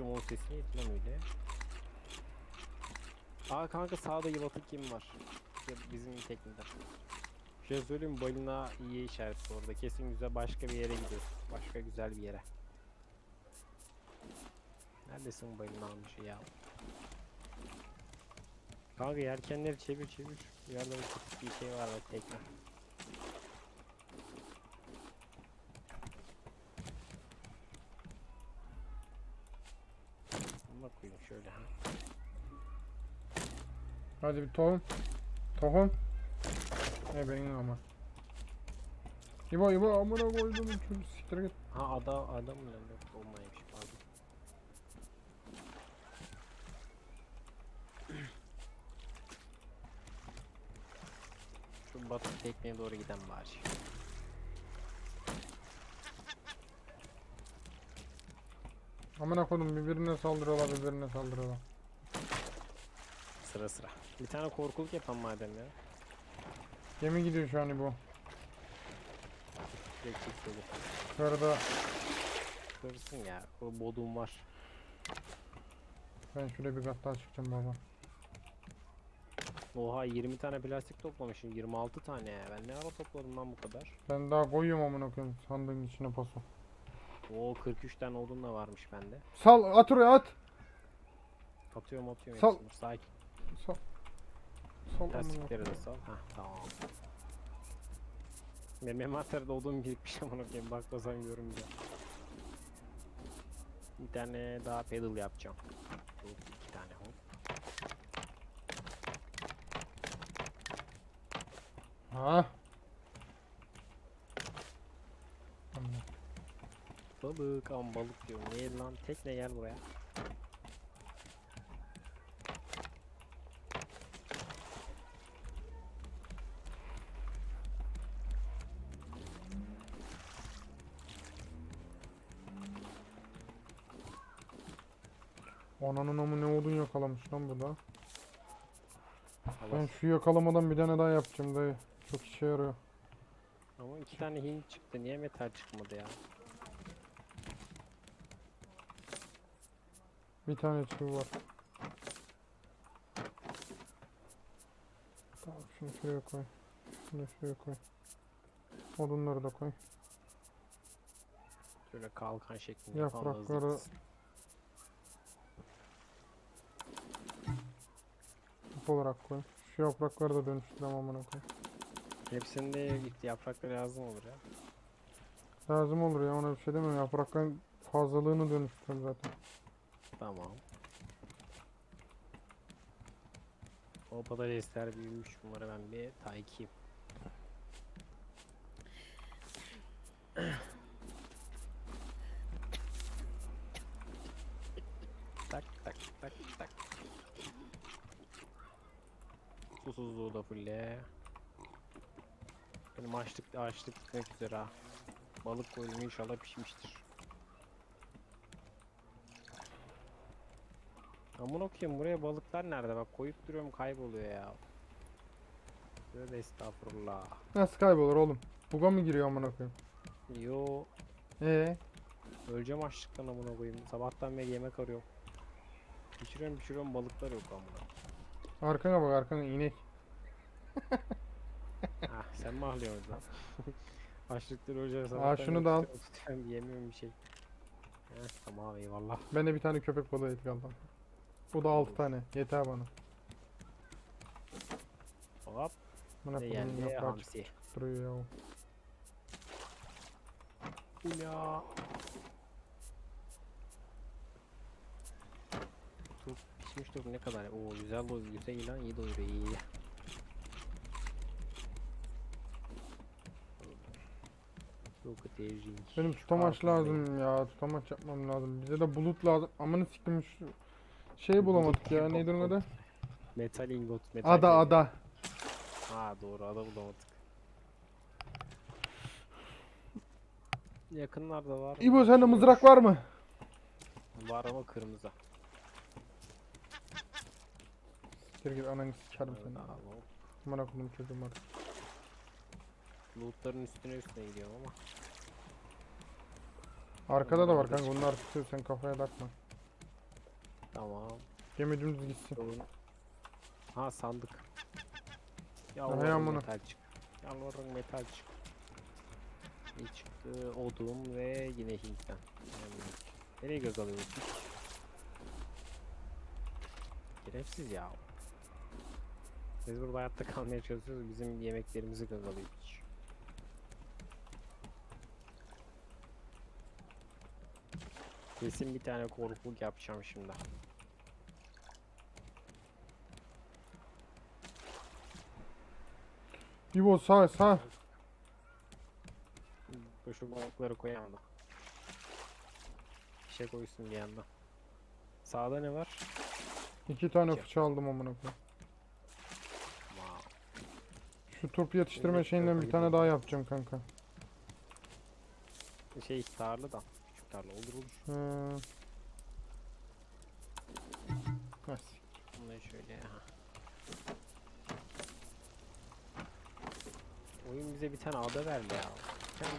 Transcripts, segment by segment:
bakayım onun sesi neydi lan öyle. Aa kanka sağda yılatı kim var? Ya bizim teknede. Şey söyleyeyim balina iyi işaret bu arada. Kesin güzel başka bir yere gidiyor. Başka güzel bir yere. Neredesin balina almışı ya? Kanka yelkenleri çevir çevir. Yerde bir şey var tekne. Bunu da koyayım şöyle ha. Hadi bir tohum. Tohum. E benim ama. İbo İbo amına koydum çocuğu siktir git. Ha ada adam mı lan olmaymış pardon. Şu batı tekneye doğru giden bari. Amına koydum birbirine saldırıyorlar birbirine saldırıyorlar. Sıra sıra. Bir tane korkuluk yapalım madem ya. Gemi gidiyor şu an İbo. Direkt çift yolu. Yukarıda Kırsın ya. O bodum var. ben şuraya bir kat daha çıkacağım baba. Oha 20 tane plastik toplamışım. 26 tane ya. Ben ne ara topladım lan bu kadar? Ben daha koyuyorum amına koyayım sandığın içine paso. Oo 43 tane odun da varmış bende. Sal at oraya at. Atıyorum atıyorum Sal. hepsini. Sakin. Sal. Sal amına. Lastikleri de sal. Hah tamam. Benim envanterde odun birikmiş ama bakayım bakmasam görünce. Bir tane daha pedal yapacağım. Hop, iki tane hop. Ha. Balık ama balık diyorum. Niye lan? Tekne gel buraya. Ananın amı ne odun yakalamış lan bu da. Ben şu yakalamadan bir tane daha yapacağım dayı. Çok işe yarıyor. Ama iki tane hint çıktı. Niye metal çıkmadı ya? Bir tane çivi var. Tamam şunu şuraya koy. Şunu şuraya koy. Odunları da koy. Şöyle kalkan şeklinde Yaprakları-. Tip olarak koy. Şu yaprakları da dönüştürem amına koy. Hepsinde gitti yaprakları lazım olur ya. Lazım olur ya ona bir şey demiyorum. Yaprakların fazlalığını dönüştürüyorum zaten. Tamam. O patatesler büyümüş. Bunları ben bir takip. tak tak tak tak. Susuzluğu da fulle. Benim açlık açlık bitmek üzere. Balık koydum inşallah pişmiştir. Aman okuyayım buraya balıklar nerede bak koyup duruyorum kayboluyor ya. Tövbe estağfurullah. Nasıl kaybolur oğlum? Buga mı giriyor amına koyayım? Yo Ee, öleceğim açlıktan amına koyayım. Sabahtan beri yemek arıyorum. Pişiriyorum pişiriyorum balıklar yok amına. arkana bak arkana inek. ah sen mi ahlıyorsun lan? Açlıktan öleceğim sabahtan şunu beri da al. tutuyorum, tutuyorum, yemiyorum bir şey. Heh, tamam eyvallah. Bende bir tane köpek balığı eti kaldı. Bu da 6 tane. Yeter bana. Hop Bana koyayım geldi yaprak hamsi. duruyor ya. Ula. Tut pişmiş tut ne kadar? Oo güzel doyuyor. Güzel ilan iyi doyuruyor iyi. Çok tercih. Benim tutamaç lazım ya. Tutamaç yapmam lazım. Bize de bulut lazım. Amına siktim şu şey bulamadık ya. Neydi onun adı? Metal ingot. Metal Ada kelebek. ada. Ha doğru ada bulamadık. Yakınlarda var. İbo sende mızrak var mı? Var ama kırmızı. Gir gir ananı sikerim seni. hop. Amına koydum çocuğum var. Lootların üstüne üstüne gidiyorum ama. Arkada da var kanka. Bunlar tutuyor sen kafaya takma. Tamam. Gemi dümdüz gitsin. Yolun. Ha sandık. Yalvarırım amına. metal çık. Yalvarırım metal çık. İyi çıktı. Odun ve yine Hint'ten. Yani nereye göz alıyoruz? Şerefsiz ya. Biz burada hayatta kalmaya çalışıyoruz. Bizim yemeklerimizi göz alıyor hiç. Kesin bir tane korkuluk yapacağım şimdi. İbo sağ sağ. Dur şu balıkları koyalım da. Bir şey koysun bir yandan. Sağda ne var? İki tane İki. fıçı aldım amına koyayım. Şu turp yetiştirme şeyinden bir tane daha yapacağım kanka. Şey tarla da. Tarla olur olur. Ee... Nasıl? Bunları şöyle ha. Oyun bize bir tane ada verdi ya.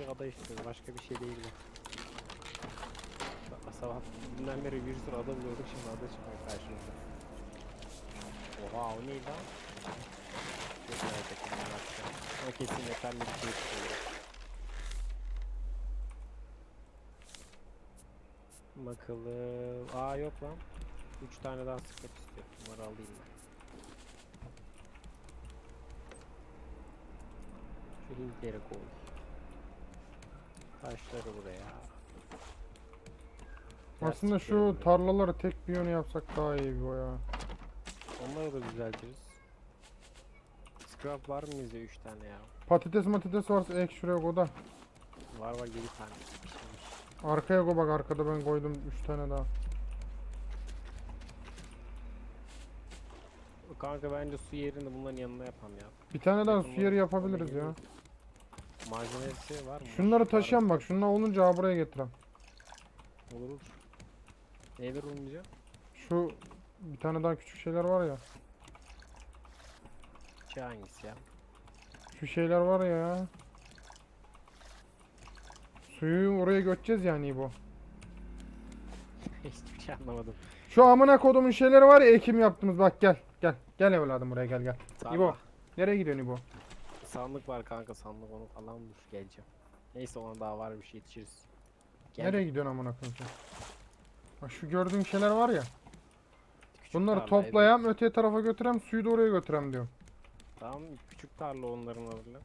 Bir ada istiyoruz. Başka bir şey değil bu. Sa- Sabah dünden beri bir sürü ada buluyorduk. Şimdi ada çıkmıyor karşımıza. Oha o neydi lan? Çok merak ettim ben. Ama kesin yeterli bir şey çıkıyor. Bakalım. Aa yok lan. 3 tane daha sıkmak istiyor. Bunları alayım ben. Şu Hintleri koy. Taşları buraya. Aslında şu buraya. tarlaları tek bir yönü yapsak daha iyi bu ya. Onları da düzeltiriz. Scrap var mı bizde 3 tane ya? Patates matates varsa ek şuraya koy da. Var var 7 tane. Pişirmiş. Arkaya koy bak arkada ben koydum 3 tane daha. Kanka bence su yerini bunların yanına yapam ya. Bir tane daha su yeri yapabiliriz ya. Malzemesi var mı? Şunları taşıyan bak şunlar olunca ha buraya getirem. Olur olur. Neler olunca? Şu bir tane daha küçük şeyler var ya. Şey hangisi ya? Şu şeyler var ya. Suyu oraya götüreceğiz yani bu. Hiçbir şey anlamadım. Şu amına kodumun şeyleri var ya ekim yaptığımız bak gel. Gel. Gel evladım buraya gel gel. Tarla. İbo. Nereye gidiyorsun İbo? Sandık var kanka sandık onu dur geleceğim. Neyse ona daha var bir şey yetişiriz. Gel. Nereye gidiyorsun amına sen? Bak şu gördüğün şeyler var ya. Küçük Bunları tarla, evet. toplayam öte tarafa götürem suyu da oraya götürem diyorum. Tamam küçük tarla onların orada.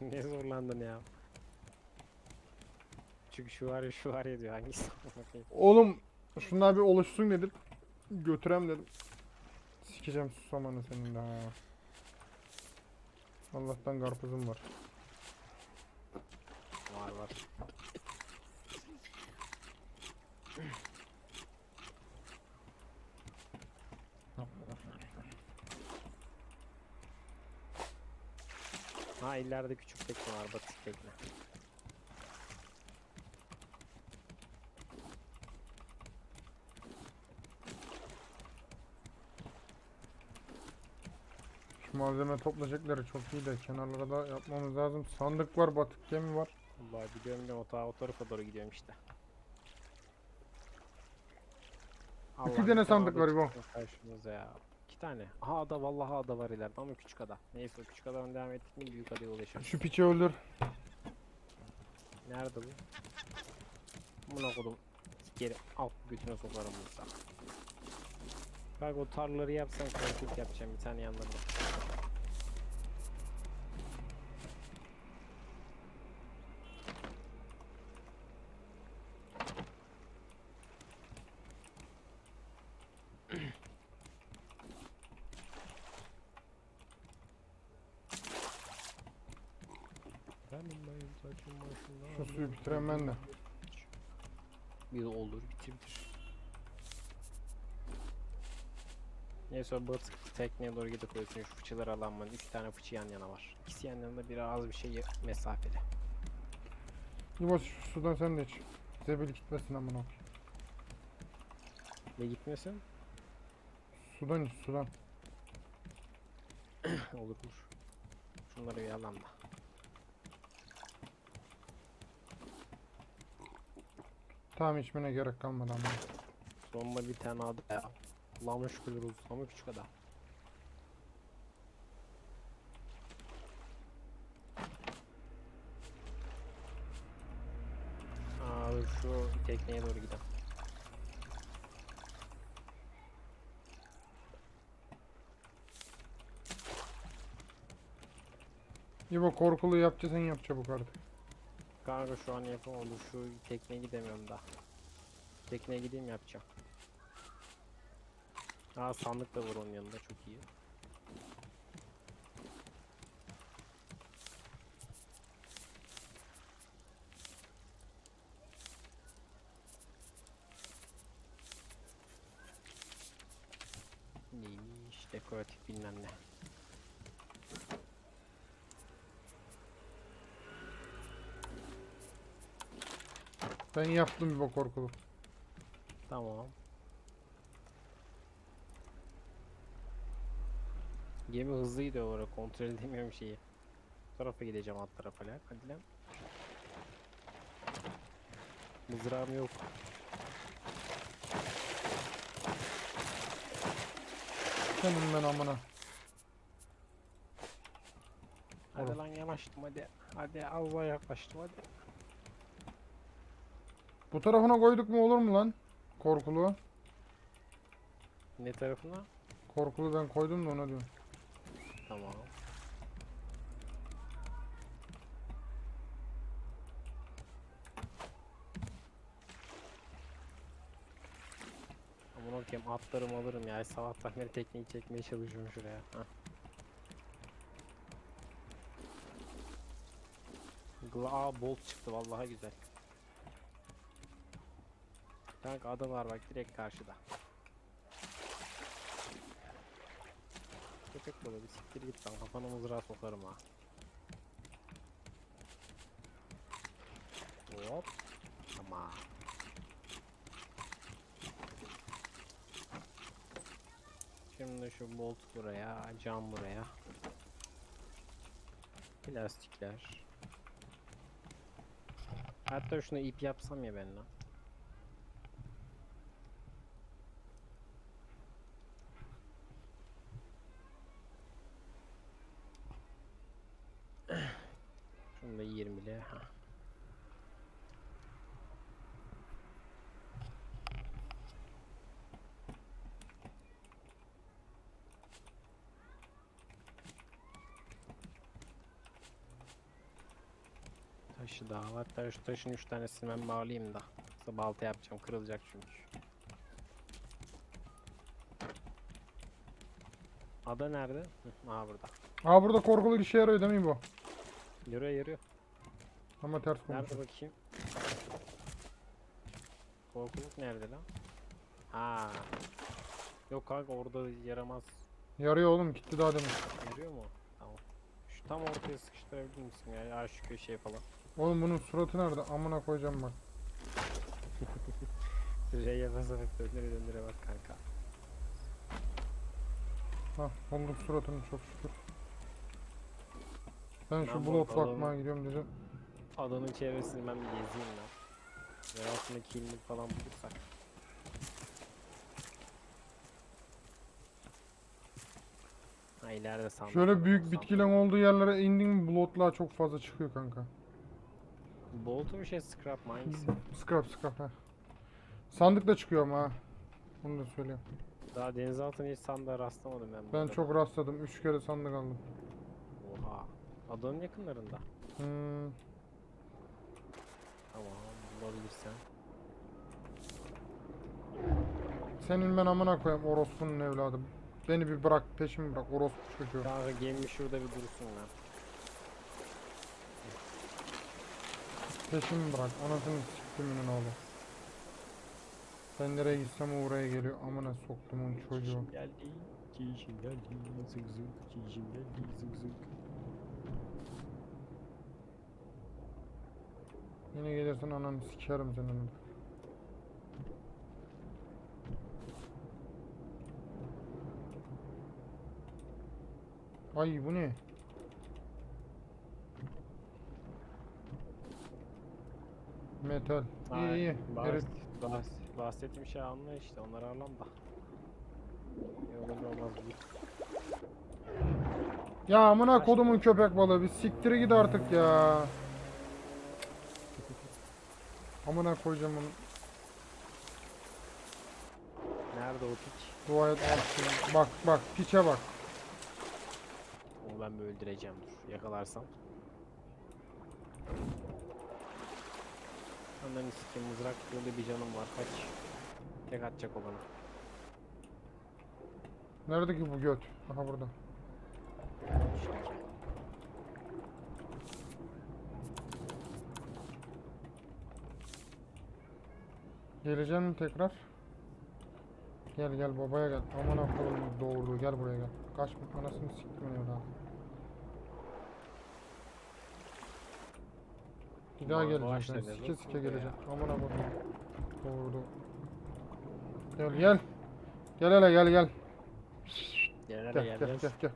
ne zorlandın ya? Çünkü şu var ya şu var ya diyor hangisi? Oğlum şunlar bir oluşsun dedim. Götürem dedim. Sikeceğim susamanı senin de ha. Allah'tan karpuzum var. var var. Ha ileride küçük tekne var batık tekne. Malzeme toplayacakları çok iyi de kenarlara da yapmamız lazım. Sandık var, batık gemi var. Vallahi biliyorum ben o, ta- o tarafa doğru gidiyorum işte. İki bir tane sandık var çıktı Karşımıza ya. İki tane. Aha ada vallahi ada var ileride ama küçük ada. Neyse küçük adadan devam ettik mi büyük adaya ulaşırız. Şu piçi öldür. Nerede bu? Buna kodum. Geri alt götüne sokarım bunu sana. Bak o tarlaları yapsan koltuk yapacağım bir tane yanlarına. Şu suyu bitiren ben de. Bir olur bitir bitir. Neyse o batık tekneye doğru gidip koyuyorsun şu fıçıları alan bana 3 tane fıçı yan yana var. İkisi yan yanında biri az bir şey mesafede. İbo şu sudan sen de iç. Zebil gitmesin amına koyayım. Ne gitmesin? Sudan iç sudan. olur olur. Şunları bir alan Tamam içmene gerek kalmadı ama. Sonunda bir tane adı ya. Allah'ıma şükürler olsun ama küçük adam. Dur şu tekneye doğru gidelim. İbo korkulu yapacaksan yap çabuk artık. Kanka şu an yapamadım şu tekneye gidemiyorum da. Tekneye gideyim yapacağım. Aa sandık da var onun yanında çok iyi. Ben yaptım İbo korkulu. Tamam. Gemi hızlıydı o ara kontrol edemiyorum şeyi. Bu tarafa gideceğim alt tarafa lan. Hadi lan. Mızrağım yok. Senin ben amına. Hadi Oğlum. lan yanaştım hadi. Hadi Allah yaklaştım hadi. Bu tarafına koyduk mu olur mu lan? Korkulu. Ne tarafına? Korkulu ben koydum da ona diyorum. Tamam. Aman okuyayım atlarım alırım ya. Sabahtan beri tekneyi çekmeye çalışıyorum şuraya. Hah. Gla bolt çıktı vallahi güzel. Kanka ada var bak direkt karşıda. Köpek balığı bir siktir git lan kafana mızrağı sokarım ha. Hop. Tamam. Şimdi şu bolt buraya, cam buraya. Plastikler. Hatta şunu ip yapsam ya ben lan. Şunu da 20'li. Ha. Taşı daha var. Hatta şu taşın 3 tanesini ben bağlayayım da. Yoksa balta yapacağım. Kırılacak çünkü. Ada nerede? Hı, Aa burada. Aa burada korkulu işe yarıyor değil mi bu? Yürüyor yürüyor. Ama ters Nerede konuşuyor. bakayım? Korkuluk nerede lan? Ha. Yok kanka orada yaramaz. Yarıyor oğlum gitti daha demin. Yarıyor mu? Tamam. Şu tam ortaya sıkıştırabilir misin ya? Ya şu köşeye falan. Oğlum bunun suratı nerede? Amına koyacağım bak. R'ye basarak döndüre döndüre bak kanka. Hah bulduk suratını çok şükür. Ben şu Ben bu adamı- bakmaya gidiyorum dedim. Adanın çevresini ben bir gezeyim lan. Ve altında killik falan bulursak. Ha ileride sandık. Şöyle büyük bitkilerin olduğu yerlere indin mi bulutlar çok fazla çıkıyor kanka. Bolt'u bir şey scrap mı hangisi? Scrap scrap ha. Sandık da çıkıyor ama ha. Bunu da söyleyeyim. Daha denizaltına hiç sandığa rastlamadım ben. Ben burada. çok rastladım. 3 kere sandık aldım. Oha. Adanın yakınlarında. Hmm. Tamam bulabilirsen. Senin ben amına koyayım orospunun evladı. Beni bir bırak peşimi bırak orospu çocuğu. Kanka gemi şurada bir dursun lan. Peşimi bırak anasını siktiminin oğlu. Ben nereye gitsem o oraya geliyor amına soktumun çocuğu. Geldi. Çişim geldi. Zık zık. Çişim geldi. Zık zık. Yine gelirsen ananı sikerim senin. Ay bu ne? Metal. İyi iyi. bahs- Herif bahs- bahsettiğim şey anla işte onları arlam da. Yolunda olmaz bu. Ya amına kodumun köpek balığı bir siktiri git artık ya. Amına koyacağım onu. Nerede o piç? Dua et artık. Bak bak piçe bak. Onu ben bir öldüreceğim dur. Yakalarsam. Ananı sikeyim mızrak böyle bir canım var kaç. Tek atacak o bana. Nerede ki bu göt? Aha burada. Şimdi. Geleceksin tekrar? Gel gel babaya gel. Aman koyayım doğurdu. Gel buraya gel. Kaçma anasını siktim. Bir daha geleceksin bağış sen. ne Sike sike ya. geleceksin. Aman koyayım. Doğurdu. Gel gel. Gel hele gel gel. Gel Gel gel gel gel. gel gel.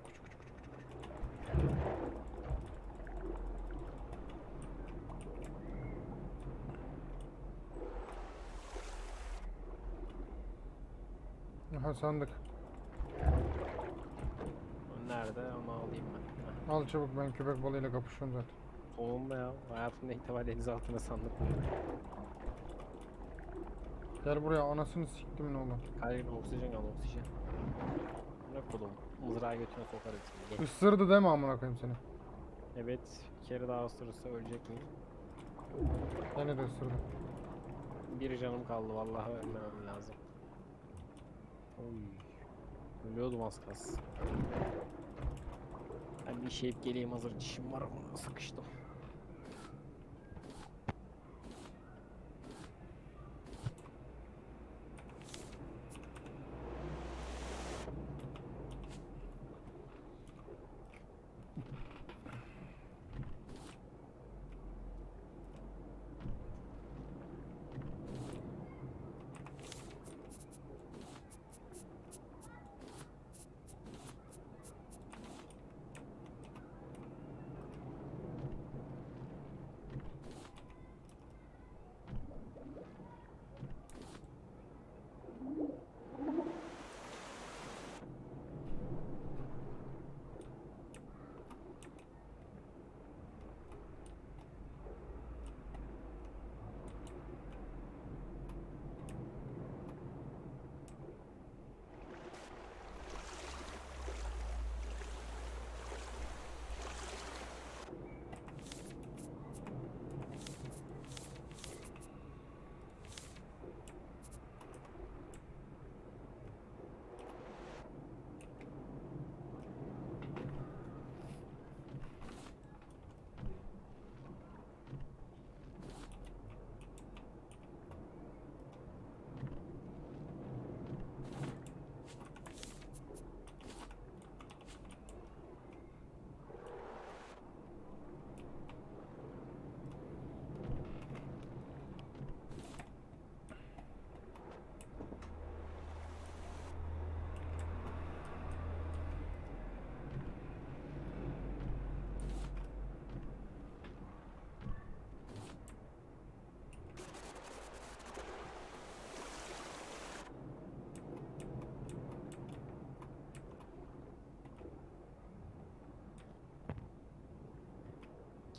Aha sandık. O Nerede onu alayım ben. Heh. Al çabuk ben köpek balığıyla kapışıyorum zaten. Sonunda ya. Hayatımda ilk defa deniz altında sandık buldum. Gel buraya anasını siktim ne oğlum. Kalbine oksijen al oksijen. Ne kodum. Mızrağı götüne sokarız. Gel. Isırdı deme amına koyayım seni. Evet. Bir kere daha ısırırsa ölecek miyim? Beni de ısırdı. Bir canım kaldı vallahi ölmemem lazım. Oy. Ölüyordum az kalsın. Ben bir işeyip geleyim hazır dişim var ama sıkıştım.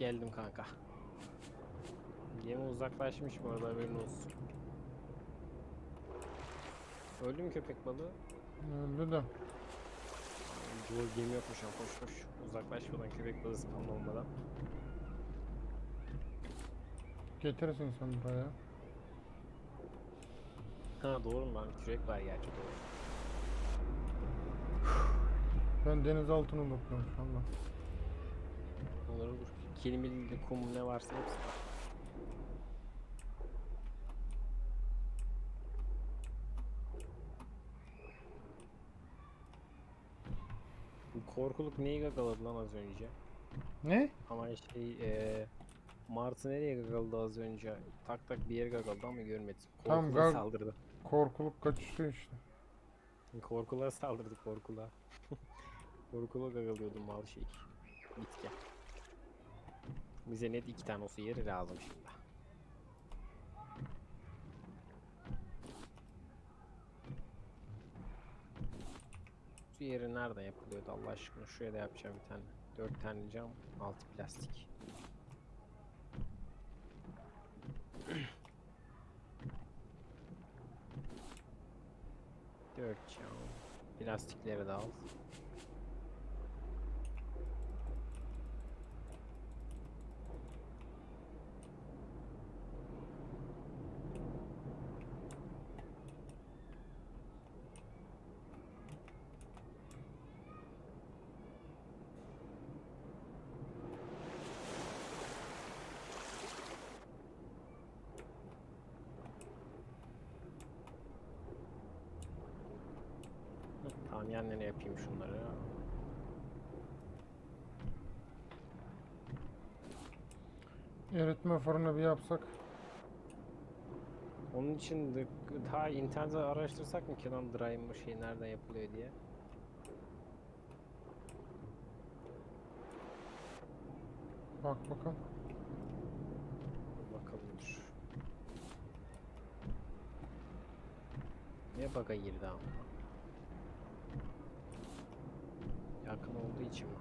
Geldim kanka. Gemi uzaklaşmış bu arada haberin olsun. Öldü mü köpek balığı? Öldü de. Bu gemi yokmuş ama koş koş. Uzaklaşmadan köpek balığı spam olmadan. Getirsin sen buraya. Ha doğru mu lan? Kürek var gerçi doğru. Ben denizaltını unuttum şu anda. Olur olur. Kilimili kum ne varsa hepsi. Bu korkuluk neyi gagaladı lan az önce? Ne? Ama şey eee Martı nereye gagaladı az önce? Tak tak bir yere gagaladı ama görmedim. Tamam, Korkula gag- saldırdı. Korkuluk kaçıştı işte. Korkula saldırdı korkula. korkula gagalıyordu mal şey. Bitki. Bize net iki tane olsa yeri lazım şimdi. Şu yeri nerede yapılıyordu Allah aşkına? Şuraya da yapacağım bir tane. Dört tane cam, altı plastik. Dört cam. Plastikleri de al. Hı, Tamam yapayım şunları. Eritme fırını bir yapsak. Onun için de ta internette araştırsak mı ki lan dry bu şey nereden yapılıyor diye. Bak bakalım. Bakalım dur. Niye bug'a girdi ama? Için mi?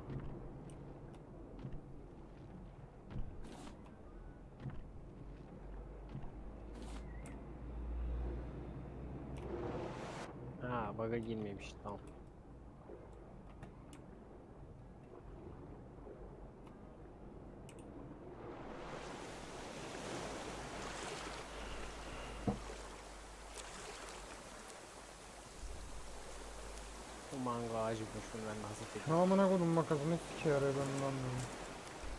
Ha, bug'a girmemiş tamam. Ağacı boşundan nasıl Ne amına koydum makasını sike yarıyor ben bunu anlıyorum.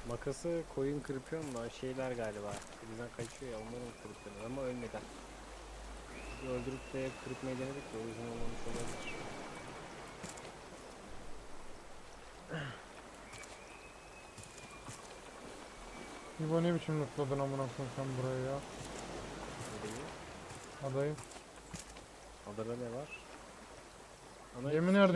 Makası koyun kırpıyorum da şeyler galiba. Bizden kaçıyor ya onları mı kırpıyorum ama ölmeden. Biz öldürüp de kırpmayı denedik de o yüzden olmamış olabilir. İbo ne biçim lootladın amına koyayım sen burayı ya. Nereye? Adayı. Adada ne var? Ana Gemi nerede